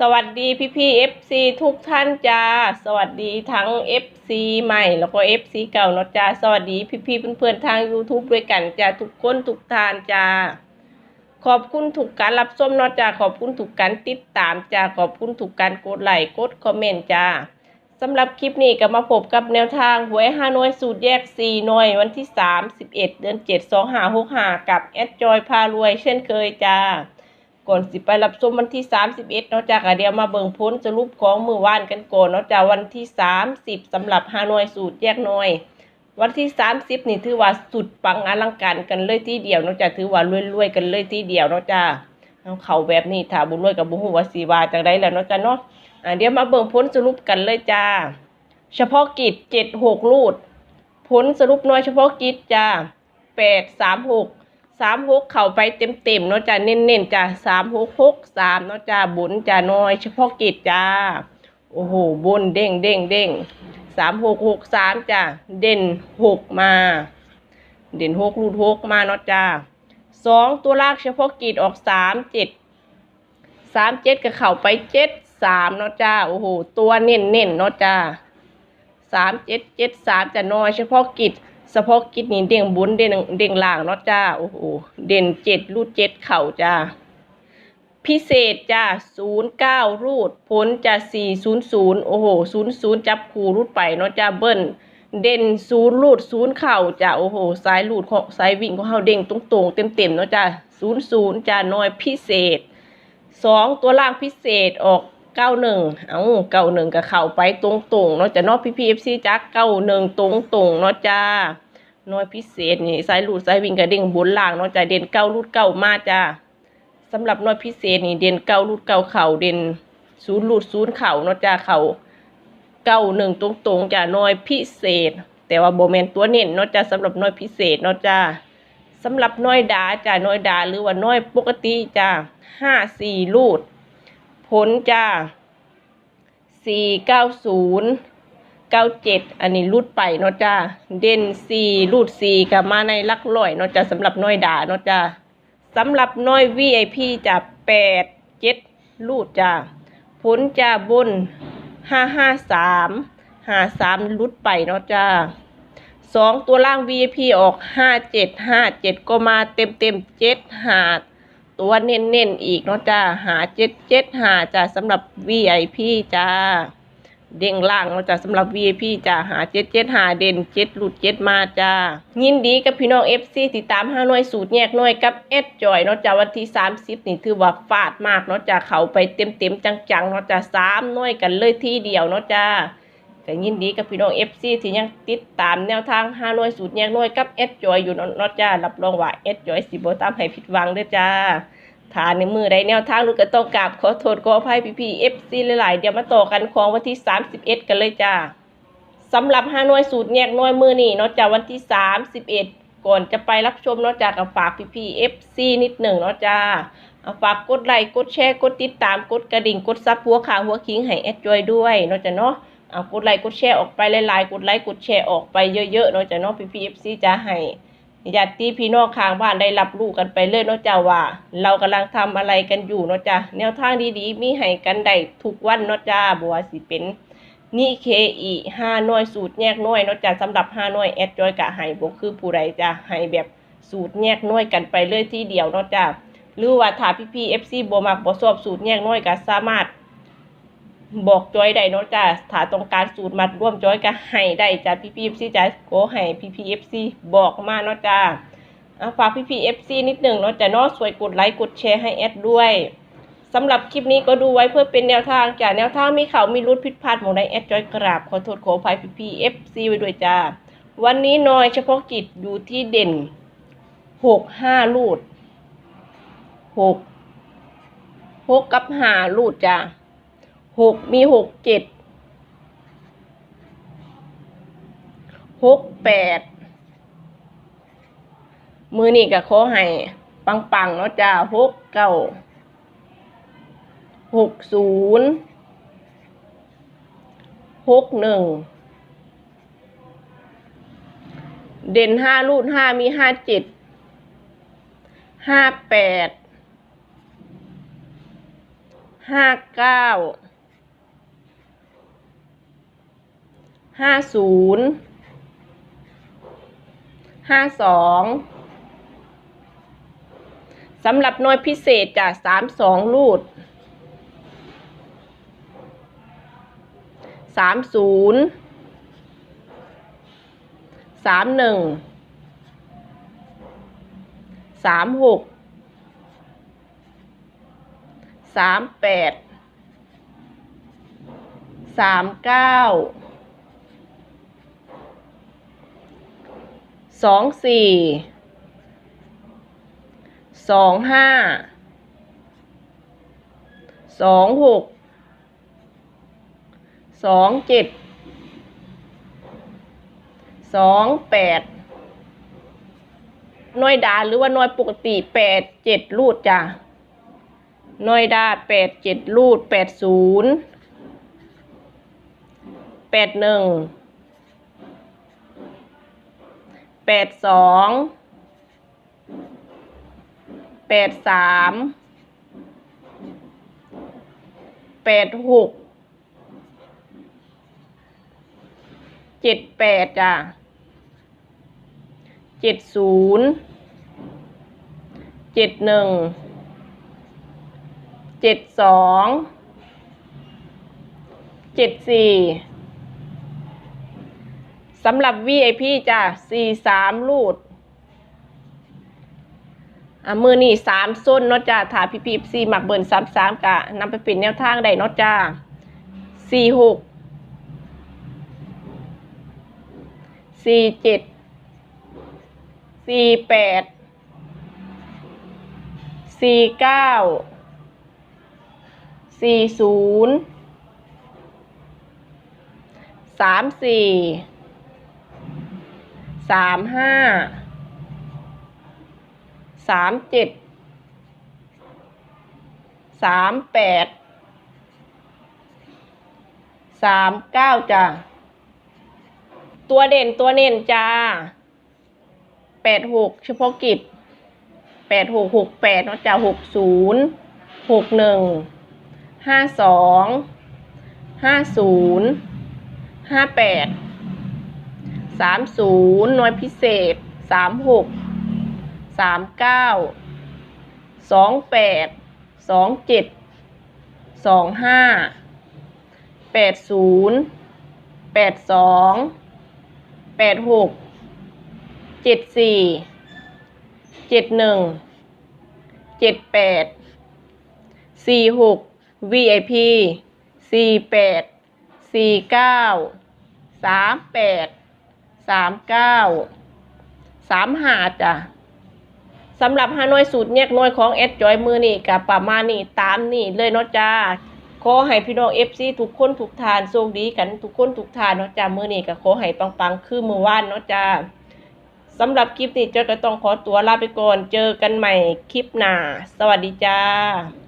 สวัสดีพี่พี่เอฟซีทุกท่านจ้า สวัสดีทั้งเอฟซีใหม่แล้วก็เอฟซีเก่าเนาะจ้า สวัสดีพี่พี่เพื่อนๆทาง YouTube ด้วยกันจ้าทุกคนทุกทานจ้า ขอบคุณถูกการรับชมเนาะจ้าขอบคุณถูกการติดตามจ้าขอบคุณถูกการกดไลค์กดคอมเมนต์จ้าสำหรับคลิปนี้ก็มาพบกับแนวทางหวยฮานอยสูตรแยก4หน่วยวันที่31เดือน7 2 5 6 5กับแอดจอยพารวยเช่นเคยจ้า ก่อนสิไปรับชมวันที่ 31เนาะจ้าก็เดี๋ยวมาเบิ่งพ้นสรุปของมือวานกันก่อนเนาะจ้าวันที่ 30สำหรับฮานอยสูตรแยกน่วยวันที่ 30 นี่ถือว่าสุดปังอลังการกันเลยที่เดียวเนาะจ้าถือว่ารวยๆกันเลยที่เดียวเนาะจ้าเอาเขาแบบนี้ถ้าบุญรวยกับบุญหัวสีวาจังไดแล้วเนาะจ้าเนาะอ่าเดี๋ยวมาเบิ่งพ้นสรุปกันเลยจ้าเฉพาะกิจ 76 รูด ผลสรุปน้อยเฉพาะกิจจ้าแปด สามหกเข้าไปเต็มเต็มเนาะจ้าเน้นเน้นๆจ้าสามหกหกสามเนาะจ้าบุญจ้าน้อย เฉพาะกิจจ้าโอ้โหบนเด้งเด้งเด้งสามหกหกสามจ้าเด่นหกมา เด่นหกรูดหกมาเนาะจ้าสองตัวลากเฉพาะกิจออกสามเจ็ดสามเจ็ดก็เข้าไปเจ็ดสามเนาะจ้าโอ้โหตัวเน้นเน้นเนาะจ้าสามเจ็ดเจ็ดสามจะน้อยเฉพาะกิจ เฉพาะกิจนี่เด้งบุญเด้งเด้งล่างเนาะจ้า โอ้โห เด่นเจ็ดรูดเจ็ดเข่าจ้า พิเศษจ้าศูนย์เก้ารูดพ้นจะสี่ศูนย์ศูนย์โอ้โหศูนย์ศูนย์จับคู่รูดไปเนาะจ้าเบิ้ลเด่นศูนย์รูดศูนย์เข่าจ้าโอ้โหสายรูดของสายวิ่งของเฮาเด้งตรงตรงเต็มเต็มๆเนาะจ้าศูนย์ศูนย์จ้าน้อยพิเศษสองตัวล่างพิเศษออกเก้าหนึ่งเอาเก้าหนึ่งกับเข่าไปตรงตรงๆเนาะจ้าเนาะพี่พีเอฟซีจ้าเก้าหนึ่งตรงตรงๆเนาะจ้า น้อยพิเศษนี่สายลูดสายวิ่งกระเด้งบนล่างเนาะจ้ะเด่นเก้าลูดเก้ามาจ้าสำหรับน้อยพิเศษนี่เด่นเก้าลูดเก้าเข่าเด่นศูนย์ลูดศูนย์เข่าเนาะจ้าเข่าเก้าหนึ่งตรงตรงๆจ้ะน้อยพิเศษ แต่ว่าโบแมนตัวเน้นเนาะจ้าสำหรับน้อยพิเศษเนาะจ้าสำหรับน้อยดาจ้าน้อยดาหรือว่าน้อยปกติจ้าห้าสี่ลูด ผลจ้าสี่เก้าศูนย์ เก้าเจ็ดอันนี้รูดไปเนาะจ้าเด่นสี่รูดสี่กับมาในลักร้อยเนาะจ้าสำหรับน้อยด่าเนาะจ้าสำหรับน้อย VIP จะแปดเจ็ดรูดจ้าผลจะบนห้าห้าสามห้าสามรูดไปเนาะจ้าสองตัวล่าง VIP ออกห้าเจ็ดห้าเจ็ดก็มาเต็มเต็มเจ็ดหาตัวเน้นเน้นๆอีกเนาะจ้าหาเจ็ดเจ็ดหาจ้าสำหรับ VIP จ้า เด้งล่างเราจะสำหรับ VIP จะหาเจ็ดเจ็ดหาเด่นเจ็ดหลุดเจ็ดมาจ้ายินดีกับพี่น้อง FC ติดตามห้าหน่วยสูตรแยกหน่วยกับเอสจอยเนาะจ้าวันที่ 30 นี่ถือว่าฟาดมากเนาะจ้าเขาไปเต็มเต็มจังๆเนาะจ้าสามหน่วยกันเลยทีเดียวเนาะจ้าก็ยินดีกับพี่น้อง FC ที่ยังติดตามแนวทางห้าหน่วยสูตรแยกหน่วยกับเอสจอยอยู่เนาะเนาะจ้ารับรองว่าเอสจอยสิบ่ตามให้ผิดหวังเด้อจ้า ทานในมือใดแนวทางลูกก็ต้องกราบขอโทษขออภัยพี่พี่เอฟซีหลายๆ เดี๋ยวมาต่อกันของวันที่ 31 กันเลยจ้าสำหรับฮานอยสูตรแยกหน้อยมือนี่นาะจ้าวันที่ 31 ก่อนจะไปรับชมนาะจ้ากกับฝากพี่พี่เอฟซีนิดหนึ่งนาะจ้าเอาฝากกดไลค์กดแชร์กดติดตามกดกระดิ่งกดซับหัวขาหัวคิงให้แอดจอยด้วยนาะจ้าเนาะเอากดไลค์กดแชร์ออกไปหลายๆกดไลค์กดแชร์ออกไปเยอะๆนาะจ้าเนาะพี่พี่เอฟซีจะให้ ญาติพี่น้องข้างบ้านได้รับรู้กันไปเลยเนาะจ้าว่า เรากำลังทำอะไรกันอยู่เนาะจ้าแนวทางดีๆ มีให้กันได้ทุกวันเนาะจ้าบัวสิเป็นนี่เคอีห้าน่วยสูตรแยกน่วยเนาะจ้าสำหรับห้าน่วยแอดจอยกะให้บ่คือผู้ใดจ้าให้แบบสูตรแยกน่วยกันไปเลยทีเดียวเนาะจ้าหรือว่าถ้าพี่พีเอฟซีบ่มักบ่ชอบสูตรแยกน่วยก็สามารถ บอกจอยได้เนาะจ้าถ้าต้องการสูตรมัดร่วมจอยก็ให้ได้จ้าพี่พีเอฟซีจ้าโกให้พี่พีเอฟซีบอกมาเนาะจ้าเอาฝากพี่พีเอฟซีนิดหนึ่งเนาะจ้าเนาะสวยกดไลค์กดแชร์ให้แอดด้วยสำหรับคลิปนี้ก็ดูไว้เพื่อเป็นแนวทางจ้าแนวทางมีเขามีรุดผิดพลาดหมองใดแอดจอยกราบขอโทษขออภัยพี่พีเอฟซีไว้ด้วยจ้าวันนี้นอยเฉพาะกิจอยู่ที่เด่นหกห้าลูดหกหกกับห้าลูดจ้า หกมีหกเจ็ดหกแปดมือนี่ก็ขอให้ปังปังๆเนาะจ้าหกเก้าหกศูนย์หกหนึ่งเด่นห้ารูดห้ามีห้าเจ็ดห้าแปดห้าเก้า ห้าศูนย์ห้าสองสำหรับหน่วยพิเศษจากสามสองรูดสามศูนย์สามหนึ่งสามหกสามแปดสามเก้า สองสี่สองห้าสองหกสองเจ็ดสองแปดน้อยดาหรือว่าน้อยปกติแปดเจ็ดรูดจ้ะน้อยดาแปดเจ็ดรูดแปดศูนย์แปดหนึ่งแป ดสองแปดสามแปดหกเจ็ดแปดจ้ะเจ็ดศูนย์เจ็ดหนึ่งเจ็ดสองเจ็ดสี่ สำหรับ VIP จ้ะสี่สามรูดอะมือนี่สามส้นเนาะจ้าถาพีพีซีหมักเบิร์นสามสามกะนำไปเป็นแนวทางได้เนาะจ้าสี่หกสี่เจ็ดสี่แปดสี่เก้าสี่ศูนย์สามสี่ สามห้าสามเจ็ดสามแปดสามเก้าจ้ะตัวเด่นตัวเน้นจ้าแปดหกเฉพาะกิจแปดหกหกแปดเนาะจ้ะหกศูนย์หกหนึ่งห้าสองห้าศูนย์ห้าแปด สามศูนย์หน่วยพิเศษสามหกสามเก้าสองแปดสองเจ็ดสองห้าแปดศูนย์แปดสองแปดหกเจ็ดสี่เจ็ดหนึ่งเจ็ดแปดสี่หก VIP สี่แปดสี่เก้าสามแปด สามเก้าสามหาจ้ะสำหรับฮานอยสูตรแยกน่วยของเอสจอยมือนี่กับประมาณนี่ตามนี่เลยเนาะจ้าขอให้พี่น้องเอฟซีทุกคนทุกทานโชคดีกันทุกคนทุกทานเนาะจ้ามือนี่ก็ขอให้ปังๆ คือมือว่านเนาะจ้าสำหรับคลิปนี้เจ้าก็ต้องขอตัวลาไปก่อน เจอกันใหม่คลิปหน้า สวัสดีจ้า